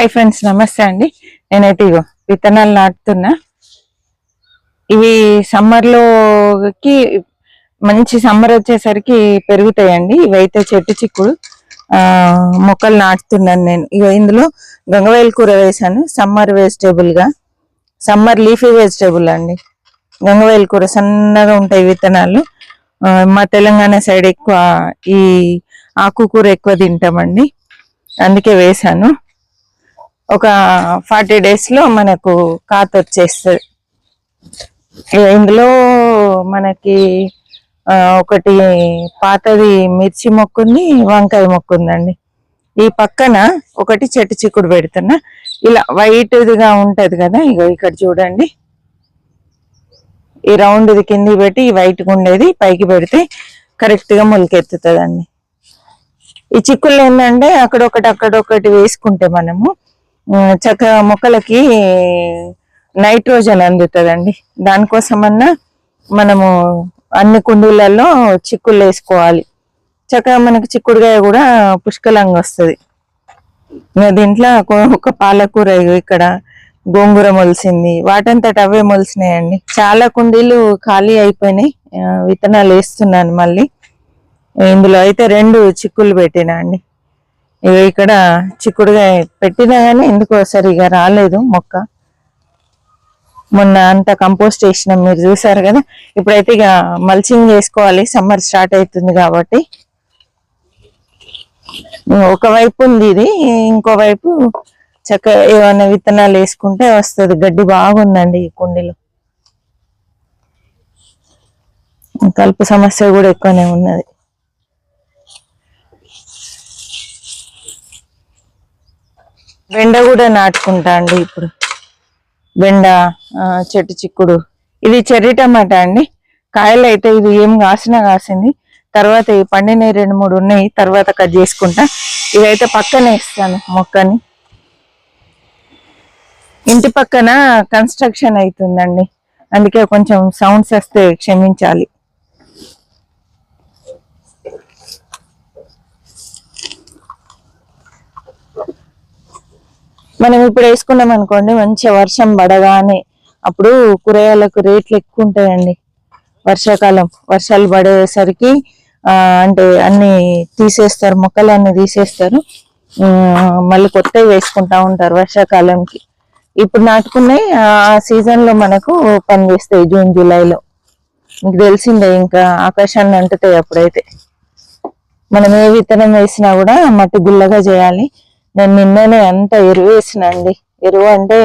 Hi friends నమస్తే అండి. నేనైతే ఇగో విత్తనాలు నాటుతున్నా. ఇవి సమ్మర్లోకి మంచి సమ్మర్ వచ్చేసరికి పెరుగుతాయండి. ఇవైతే చెట్టు చిక్కుడు మొక్కలు నాటుతున్నాను నేను. ఇక ఇందులో గంగవేలు కూర వేసాను సమ్మర్ వెజిటేబుల్గా సమ్మర్ లీఫీ వెజిటేబుల్ అండి. గంగవేలు కూర సన్నగా ఉంటాయి విత్తనాలు. మా తెలంగాణ సైడ్ ఎక్కువ ఈ ఆకుకూర ఎక్కువ తింటామండి. అందుకే వేసాను ఒక ఫార్టీ డేస్లో మనకు కాత వచ్చేస్తుంది. ఇందులో మనకి ఒకటి పాతది మిర్చి మొక్కుంది వంకాయ మొక్క ఉందండి ఈ పక్కన ఒకటి చెట్టు చిక్కుడు పెడుతున్నా. ఇలా వైట్దిగా ఉంటుంది ఉంటది కదా ఇగో ఇక్కడ చూడండి. ఈ రౌండ్ది కింది పెట్టి ఈ వైట్గా ఉండేది పైకి పెడితే కరెక్ట్గా మొలకెత్తుతుందండి. ఈ చిక్కులు ఏంటంటే అక్కడొకటి అక్కడొకటి వేసుకుంటే మనము చక్కగా మొక్కలకి నైట్రోజన్ అందుతుందండి. దానికోసమన్నా మనము అన్ని కుండీలలో చిక్కుళ్ళు వేసుకోవాలి. చక్కగా మనకి చిక్కుడుగాయ కూడా పుష్కలంగా వస్తుంది. దీంట్లో ఒక పాలకూర ఇక్కడ గోంగూర మొలిసింది. వాటంతట అవే మొలిసినాయండి. చాలా కుండీలు ఖాళీ అయిపోయినాయి. విత్తనాలు వేస్తున్నాను మళ్ళీ. ఇందులో అయితే రెండు చిక్కులు పెట్టినా అండి. ఇక్కడ చిక్కుడుగా పెట్టినా కానీ ఎందుకో సరిగా రాలేదు మొక్క. మొన్న అంత కంపోస్ట్ వేసినాం మీరు చూసారు కదా? ఇప్పుడైతే ఇక మల్చింగ్ చేసుకోవాలి సమ్మర్ స్టార్ట్ అవుతుంది కాబట్టి. ఒకవైపు ఉంది ఇది ఇంకో వైపు చక్క ఏమైనా విత్తనాలు వేసుకుంటే వస్తుంది. గడ్డి బాగుందండి ఈ కుండీలో. కలుపు సమస్య కూడా ఎక్కువనే ఉన్నది. బెండ కూడా నాటుకుంటా అండి ఇప్పుడు. బెండ చెట్టు చిక్కుడు. ఇది చెర్రీ టమాటా అండి. కాయలు అయితే ఇది ఏం కాసినా కాసింది. తర్వాత ఈ పండిన రెండు మూడు ఉన్నాయి తర్వాత కట్ చేసుకుంటా. ఇవైతే పక్కనే ఇస్తాను మొక్కని. ఇంటి పక్కన కన్స్ట్రక్షన్ అవుతుందండి. అందుకే కొంచెం సౌండ్స్ వస్తే క్షమించాలి. మనం ఇప్పుడు వేసుకున్నాం అనుకోండి మంచిగా వర్షం పడగానే అప్పుడు కూరగాయలకు రేట్లు ఎక్కువ ఉంటాయండి. వర్షాకాలం వర్షాలు పడేసరికి అంటే అన్ని తీసేస్తారు మొక్కలు అన్ని తీసేస్తారు మళ్ళీ కొత్తవి వేసుకుంటా ఉంటారు వర్షాకాలంకి. ఇప్పుడు నాటుకున్నాయి ఆ సీజన్లో మనకు పని చేస్తాయి జూన్ జూలైలో. మీకు తెలిసిందే ఇంకా ఆకాశాన్ని అంటుతాయి అప్పుడైతే. మనం ఏ విత్తనం వేసినా కూడా మట్టి గుల్లగా చేయాలి. నేను నిన్ననే అంత ఎరువు వేసిన అండి. ఎరువు అంటే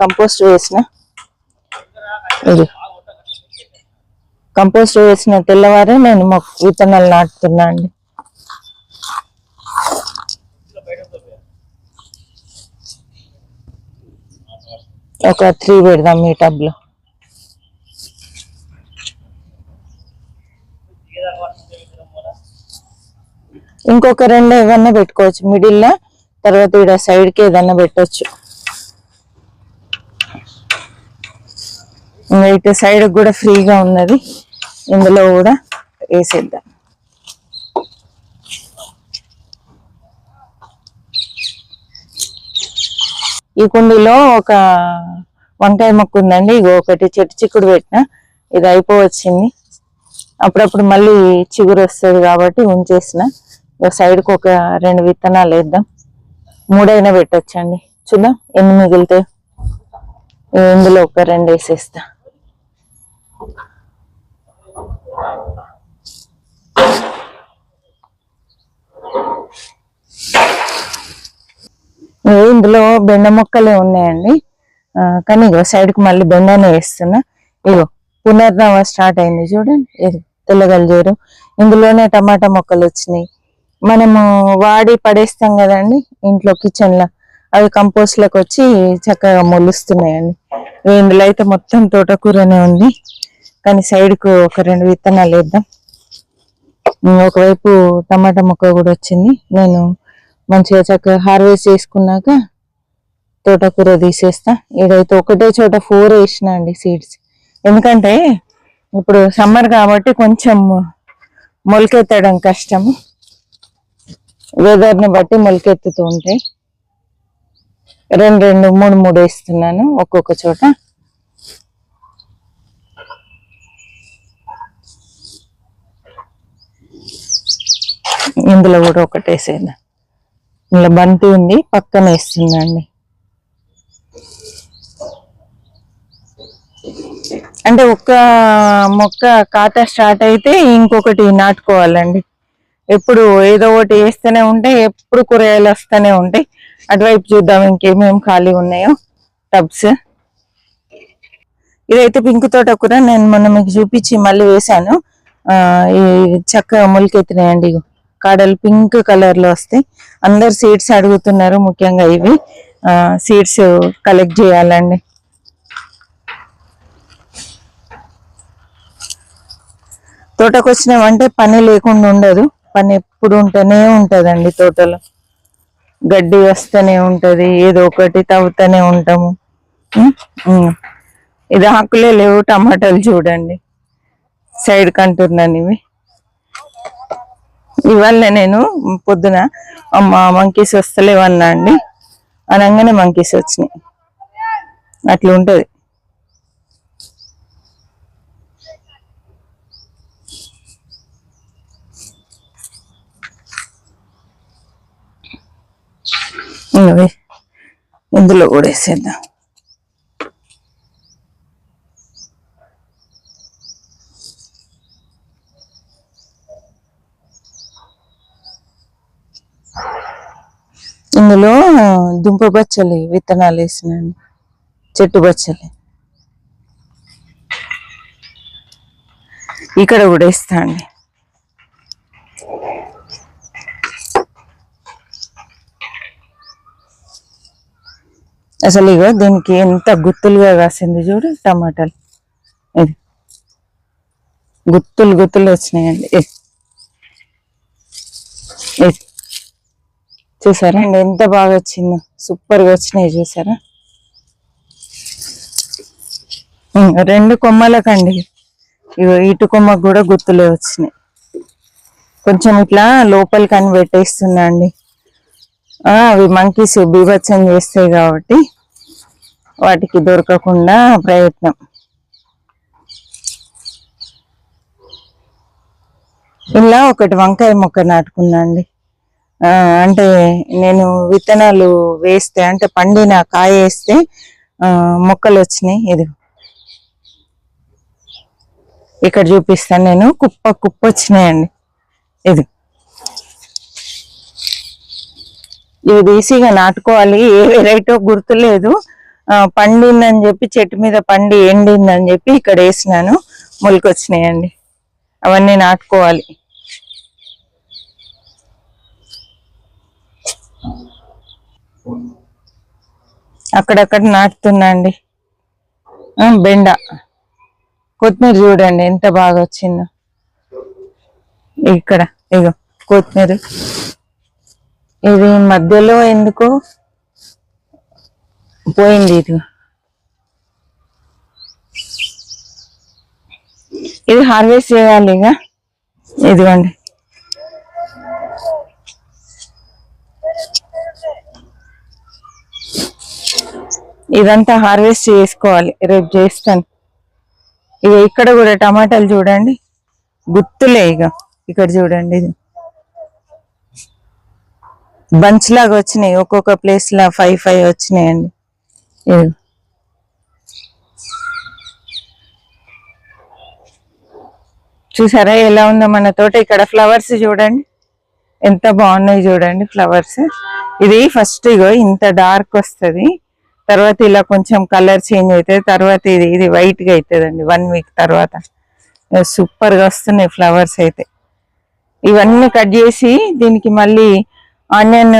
కంపోస్ట్ వేసిన. ఇది. కంపోస్ట్ వేసిన తెల్లవారే నేను మొక్క విత్తనాలు నాటుతున్నా అండి. ఒక త్రీ పెడదాం ఈ టబ్లో. ఇంకొక రెండు ఏమన్నా పెట్టుకోవచ్చు. మిడిల్లో తర్వాత ఇక్కడ సైడ్కి ఏదన్నా పెట్టొచ్చు. అయితే ఇటు సైడ్ కూడా ఫ్రీగా ఉన్నది. ఇందులో కూడా వేసేద్దాం. ఈ కుండీలో ఒక వంకాయ మొక్క ఉందండి. ఇగో ఒకటి చెట్టు చిక్కుడు పెట్టిన. ఇది అయిపోవచ్చింది. అప్పుడప్పుడు మళ్ళీ చిగురు వస్తుంది కాబట్టి ఉంచేసిన. సైడ్కు ఒక రెండు విత్తనాలు వేద్దాం. మూడైనా పెట్టచ్చండి. చూద్దాం ఎన్ని మిగిలితే ఇందులో ఒక రెండు వేసేస్తా. ఇందులో బెండ మొక్కలే ఉన్నాయండి. కానీ ఇగో సైడ్కి మళ్ళీ బెండనే వేస్తున్నా. ఇగో పునర్నవ స్టార్ట్ అయింది చూడండి. ఇది తెల్లగలిజేరు. ఇందులోనే టమాటా మొక్కలు వచ్చినాయి మనము వాడి పడేస్తాం కదండి ఇంట్లో కిచెన్లో. అవి కంపోస్ట్లోకి వచ్చి చక్కగా మొలుస్తున్నాయండి. ఇందులో అయితే మొత్తం తోటకూరనే ఉంది. కానీ సైడ్కు ఒక రెండు విత్తనాలు వేద్దాం. ఒకవైపు టమాటా మొక్క కూడా వచ్చింది. నేను మంచిగా చక్కగా హార్వెస్ట్ చేసుకున్నాక తోటకూర తీసేస్తా. ఇదైతే ఒకటే చోట ఫోర్ వేసిన అండి సీడ్స్ ఎందుకంటే ఇప్పుడు సమ్మర్ కాబట్టి కొంచెం మొలకెత్తడం కష్టము. వెదర్ని బట్టి మొలకెత్తుతూ ఉంటాయి రెండు రెండు మూడు మూడు వేస్తున్నాను ఒక్కొక్క చోట. ఇందులో కూడా ఒకటి వేసేద్దాం ఇలా బంతి ఉంది పక్కన వేస్తుందండి. అంటే ఒక్క మొక్క ఖాతా స్టార్ట్ అయితే ఇంకొకటి నాటుకోవాలండి. ఎప్పుడు ఏదో ఒకటి వేస్తూనే ఉంటాయి ఎప్పుడు కూరగాయలు వస్తూనే ఉంటాయి. అటువైపు చూద్దాం ఇంకేమేమి ఖాళీ ఉన్నాయో టబ్స్. ఇదైతే పింక్ తోట కూర నేను మొన్న మీకు చూపించి మళ్ళీ వేశాను. చక్కగా మొలకెత్తినాయండి కాడలు పింక్ కలర్లో వస్తాయి. అందరు సీడ్స్ అడుగుతున్నారు ముఖ్యంగా ఇవి. సీడ్స్ కలెక్ట్ చేయాలండి. తోటకు వచ్చినామంటే పని లేకుండా ఉండదు. పని ఎప్పుడు ఉంటూనే ఉంటుందండి తోటలో. గడ్డి వస్తూనే ఉంటుంది ఏదో ఒకటి తవ్వుతూనే ఉంటాము. ఇది ఆకులే లేవు టమాటాలు చూడండి. సైడ్ కంటున్నాను ఇవి. ఇవాళ నేను పొద్దున అమ్మ మంకీస్ వస్తలేవన్నా అండి. అనగానే మంకీస్ వచ్చినాయి. అట్లా ఉంటుంది ఇవి ఇందులో కూడా వేసేద్దాం. ఇందులో దుంప బచ్చలి విత్తనాలు వేసినండి చెట్టు బచ్చలి ఇక్కడ కూడా వేస్తా అండి అసలు ఇగో దీనికి ఎంత గుత్తులుగా కాసింది చూడు టమాటాలు. ఇది గుత్తులు గుత్తులు వచ్చినాయండి. ఇది. చూసారా అండి ఎంత బాగా వచ్చిందో. సూపర్గా వచ్చినాయి చూసారా. రెండు కొమ్మలకండి. ఇగో ఇటు కొమ్మకు కూడా గుత్తులే వచ్చినాయి. కొంచెం ఇట్లా లోపలికి అని పెట్టేస్తున్నా అండి. అవి మంకీస్ బీభత్సం చేస్తాయి కాబట్టి వాటికి దొరకకుండా ప్రయత్నం. ఇలా ఒకటి వంకాయ మొక్క నాటుకున్నాండి అంటే నేను విత్తనాలు వేస్తే అంటే పండిన కాయ వేస్తే మొక్కలు వచ్చినాయి ఇది. ఇక్కడ చూపిస్తాను నేను. కుప్ప కుప్ప వచ్చినాయండి. ఇది. ఇది ఈసీగా నాటుకోవాలి ఏ వెరైటీ గుర్తులేదు పండిందని చెప్పి చెట్టు మీద పండి ఎండిందని చెప్పి ఇక్కడ వేసినాను. మొలకొచ్చినాయండి. అవన్నీ నాటుకోవాలి. అక్కడక్కడ నాటుతున్నా అండి బెండ. కొత్తిమీర చూడండి ఎంత బాగా వచ్చిందో. ఇక్కడ ఇగో కొత్తిమీర. ఇది మధ్యలో ఎందుకు పోయింది ఇది? ఇది హార్వెస్ట్ చేయాలి ఇక. ఇదిగోండి. ఇదంతా హార్వెస్ట్ చేసుకోవాలి రేపు చేస్తాను. ఇక ఇక్కడ కూడా టమాటాలు చూడండి. గుత్తులే ఇక ఇక్కడ చూడండి ఇది. బంచ్ లాగా వచ్చినాయి. ఒక్కొక్క ప్లేస్ లా ఫైవ్ ఫైవ్ వచ్చినాయండి. చూసారా ఎలా ఉందో మన తోట ఇక్కడ ఫ్లవర్స్ చూడండి. ఎంత బాగున్నాయి చూడండి ఫ్లవర్స్ ఇది ఫస్ట్ ఇగో ఇంత డార్క్ వస్తుంది. తర్వాత ఇలా కొంచెం కలర్ చేంజ్ అవుతుంది తర్వాత ఇది ఇది వైట్గా అవుతుందండి వన్ వీక్ తర్వాత. సూపర్గా వస్తున్నాయి ఫ్లవర్స్ అయితే. ఇవన్నీ కట్ చేసి దీనికి మళ్ళీ ఆనియన్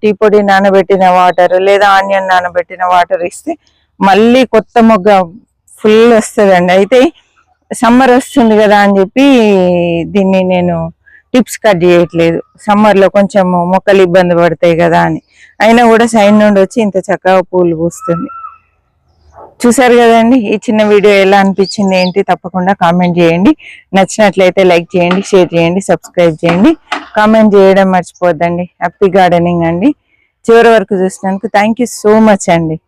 టీ పొడి నానబెట్టిన వాటర్ లేదా ఆనియన్ నానబెట్టిన వాటర్ ఇస్తే మళ్ళీ కొత్త మొగ్గ ఫుల్ వస్తుందండి. అయితే సమ్మర్ వస్తుంది కదా అని చెప్పి దీన్ని నేను టిప్స్ కట్ చేయట్లేదు. సమ్మర్లో కొంచెం మొక్కలు ఇబ్బంది పడతాయి కదా అని. అయినా కూడా సైడ్ నుండి వచ్చి ఇంత చక్కగా పూలు పూస్తుంది. చూసారు కదండి ఈ చిన్న వీడియో ఎలా అనిపించింది ఏంటి తప్పకుండా కామెంట్ చేయండి. నచ్చినట్లయితే లైక్ చేయండి షేర్ చేయండి సబ్స్క్రైబ్ చేయండి. కామెంట్ చేయడం మర్చిపోద్దండి. హ్యాపీ గార్డెనింగ్ అండి. చివరి వరకు చూసినందుకు థ్యాంక్ సో మచ్ అండి.